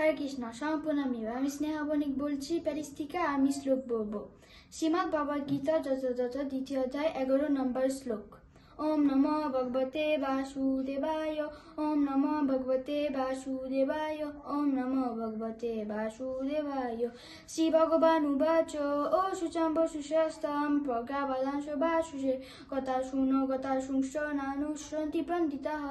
হরে কৃষ্ণ সম্পূর্ণামি আমি স্নেহা বণিক বলছি, প্যারিস থেকে আমি শ্লোক বলব। শ্রীমৎ বাবা গীতা যথাযথ দ্বিতীয় অধ্যায়, এগারো নম্বর শ্লোক। ওম নম ভগবতে বাসুদেবায়, ওম নম ভগবতে বাসুদেবায়, ওম নম ভগবতে বাসুদেবায়। শ্রী ভগবান উবাচ, ও সুচাম্ব সুশাস্তম প্রজ্ঞাবাদাংশ বাসুষে কথা শুনো, কথা শুংস নানুসন্তি পণ্ডিতাঃ।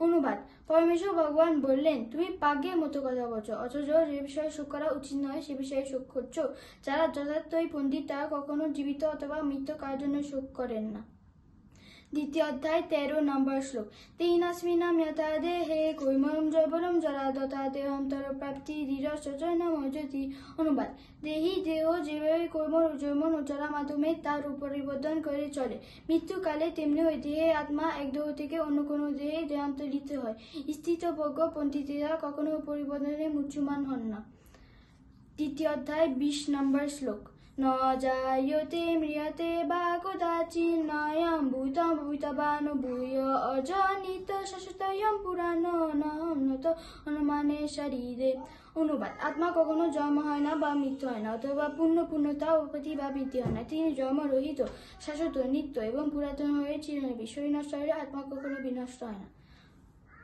অনুবাদ। পরমেশ্বর ভগবান বললেন, তুমি পাগের মতো কথা বলছো, অথচ যে বিষয়ে শোক করা উচিত নয়, সে বিষয়ে শোক করছ। যারা যথার্থই পণ্ডিত, তারা কখনো জীবিত অথবা মৃত কার জন্য শোক করেন না। দ্বিতীয় অধ্যায় তেরো নম্বর শ্লোক। তেনাস্মিনাম যথা দেহে কৈমরম জবরম জরা দতা দেহন্তর প্রাপ্তি দৃঢ় অনুবাদ। দেহি দেহ যেভাবে কৈমর যৌমন ও জরা মাধ্যমে তার পরিবর্তন করে চলে, মৃত্যুকালে তেমনি ওই দেহে আত্মা এক দেহ থেকে অন্য কোনো দেহে দেহান্তরিত হয়। স্থিতভজ্ঞ পণ্ডিতেরা কখনো পরিবর্তনে মুচ্যমান হন না। তৃতীয় অধ্যায় বিশ নম্বর শ্লোক। জায়তে ম্রিয়তে বা কদাচিন নয়ম ভূতম ভূতবান ভূয় অজনিত শাশ্বতয়ম পুরাণ নত অনুমানে শরীরে অনুবাদ আত্মা কখনো জন্ম হয় না বা মৃত্যু হয় না অথবা পূর্ণ পূর্ণতা উপতি বা বৃদ্ধি হয় না। তিনি জন্মরহিত, শাশ্বত, নিত্য এবং পুরাতন হয়ে চিরনবী শরীর নষ্ট হলে আত্মা কখনো বিনষ্ট হয় না।